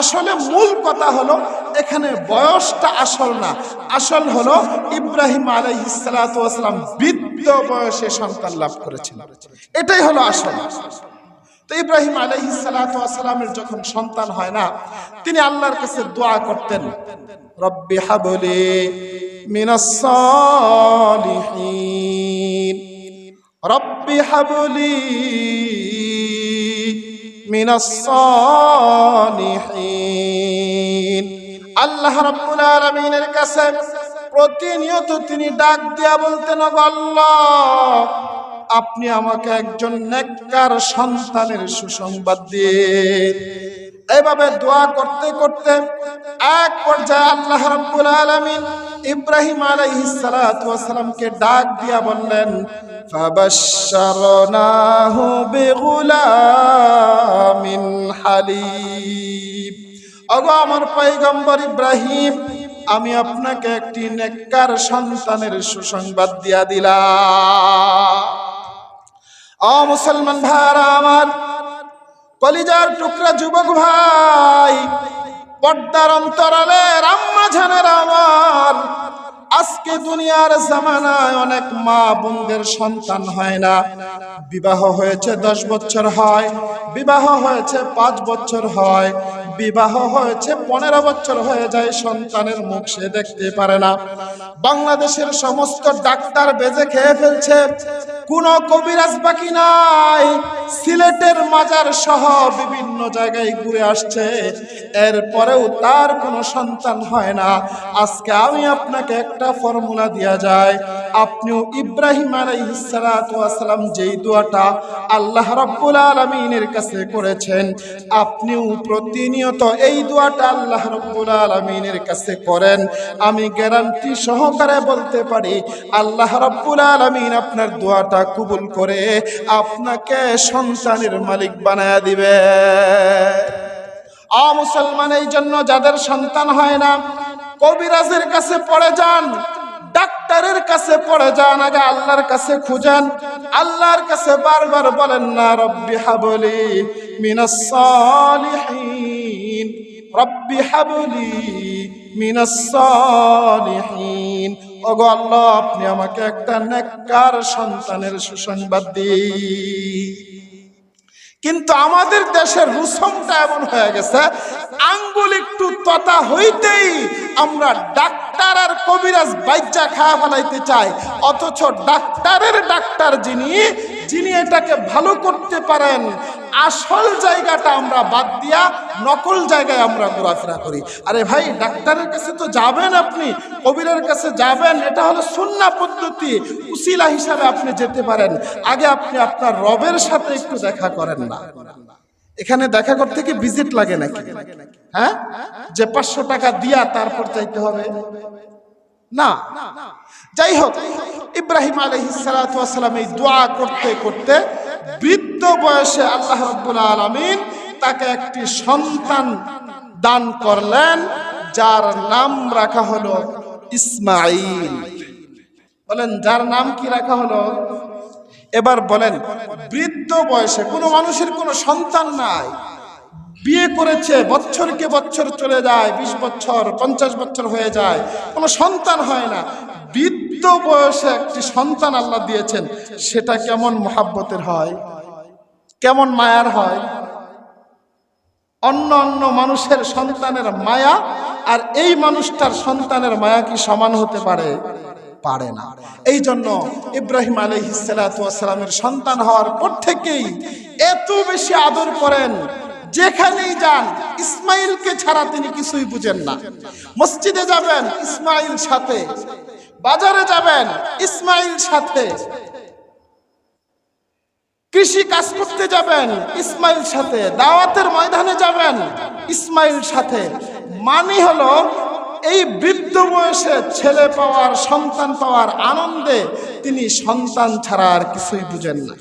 আসলে মূল কথা হলো, এখানে বয়সটা আসল না। আসল হলো ইব্রাহিম আলাইহিসালাম বৃদ্ধ বয়সে সন্তান লাভ করেছিল। এটাই হলো আসল। তো ইব্রাহিম আলাইহিসালামের যখন সন্তান হয় না, তিনি আল্লাহর কাছে দোয়া করতেন, রব্বি হাবলি রব্বি হাবলি মিনাস সালিহিন আল্লাহ রাব্বুল আলামিনের কাছে প্রতিনিয়ত তিনি ডাক দিয়া বলতেন, "ওগো আল্লাহ, আপনি আমাকে একজন নেককার সন্তানের সুসংবাদ দিন। এইভাবে দোয়া করতে করতে এক পর্যায়ে আল্লাহ রাব্বুল আলামিন ইব্রাহিম আলাইহিস সালাতু ওয়াসালামকে ডাক দিয়া বললেন, ফাবাশশারনাহু বিগুলামিন হালিম। ওগো আমার পয়গম্বর ইব্রাহিম, আমি আপনাকে একটি নেককার সন্তানের সুসংবাদ দিয়া দিলাম। ও মুসলমান ভাইরা আমার, কলিজার টুকরা যুবক ভাই পর্দার অন্তরালে রাম্মা ঝানের আমার আজকে দুনিয়ার জামানায় অনেক মা বোনদের সন্তান হয় না। বিবাহ হয়েছে দশ বছর হয়, বিবাহ হয়েছে পাঁচ বছর হয়, বিবাহ হয়েছে পনেরো বছর হয়ে যায়, সন্তানের মুখ সে দেখতে পারে না। বাংলাদেশের সমস্ত ডাক্তার বেজে খেয়ে ফেলছে। কোন কবিরাজ বাকি নাই। সিলেটের মাজার সহ বিভিন্ন জায়গায় ঘুরে আসছে। এরপরেও তার কোনো সন্তান হয় না। আজকে আমি আপনাকে একটা ফর্মুলা দেয়া যায়। আপনিও ইব্রাহিম আলাইহিসসালাম যেই দোয়াটা আল্লাহ রাব্বুল আলামিনের কাছে করেছেন, আপনিও প্রতিনিয়ত এই দোয়াটা আল্লাহ রাব্বুল আলামিনের কাছে করেন। আমি গ্যারান্টি সহকারে বলতে পারি, আল্লাহ রাব্বুল আলামিন আপনার দোয়াটা কবুল করে আপনাকে সন্তানের মালিক বানায় দিবে। আ মুসলমান, এই জন্য যাদের সন্তান হয় না কবিরাজের কাছে পড়ে যান, ডাক্তারের কাছে পড়ে যান, আগে আল্লাহর কাছে খুঁজেন। আল্লাহর কাছে বারবার বলেন, না রব্বি হাবলি মিনাস রব্বি হাবলি মিনাস সালিহিন। ওগো আল্লাহ, আপনি আমাকে একটা নেককার সন্তানের সুসংবাদ দিন। কিন্তু আমাদের দেশের রুসমটা এমন হয়ে গেছে, আঙ্গুল একটু তথা হইতেই আমরা ডাক্তার আর কবিরাজ বাইজা খাওয়া ফেলাইতে চাই, অথচ ডাক্তারের ডাক্তার যিনি যিনি এটাকে ভালো করতে পারেন আসল জায়গাটা আমরা বাদ দিয়া নকল জায়গায় আমরা ঘোরাফেরা করি। আরে ভাই, ডাক্তারের কাছে তো যাবেন আপনি, কবিরের কাছে যাবেন, এটা হলো সুন্না পদ্ধতি, উসিলা হিসাবে আপনি যেতে পারেন। আগে আপনি আপনার রবের সাথে একটু দেখা করেন না। এখানে দেখা করতে কি ভিজিট লাগে নাকি? হ্যাঁ? যে পাঁচশো টাকা দিয়া তারপর চাইতে হবে। না। যাই হোক, ইব্রাহিম আলহিসাম এই দোয়া করতে করতে বৃদ্ধ বয়সে আল্লাহ রব্বুল আলমিন তাকে একটি সন্তান দান করলেন, যার নাম রাখা হলো ইসমাইল বলেন, যার নাম কি রাখা হলো? এবার বলেন, বৃদ্ধ বয়সে কোনো মানুষের কোনো সন্তান নাই। বিয়ে করেছে বছরকে বছর চলে যায়, বিশ বছর পঞ্চাশ বছর হয়ে যায়, কোনো সন্তান হয় না। বৃদ্ধ বয়সে একটি সন্তান আল্লাহ দিয়েছেন, সেটা কেমন মহাব্বতের হয়? কেমন মায়ার হয়? অন্য অন্য মানুষের সন্তানের মায়া আর এই মানুষটার সন্তানের মায়া কি সমান হতে পারে? পারে না। এই জন্য ইব্রাহিম আলহিসালামের সন্তান হওয়ার পর থেকেই এত বেশি আদর করেন, যেখানেই যান, ইসমাইলকে ছাড়া তিনি কিছুই বুঝেন না। মসজিদে যাবেন, ইসমাইল সাথে বাজারে যাবেন ইসমাইল সাথে। কৃষি কাজ করতে যাবেন ইসমাইল সাথে। দাওয়াতের ময়দানে যাবেন ইসমাইল সাথে। মানে হলো এই বৃদ্ধ বয়সে ছেলে পাওয়ার, সন্তান পাওয়ার আনন্দে তিনি সন্তান ছাড়া আর কিছুই বুঝেন না।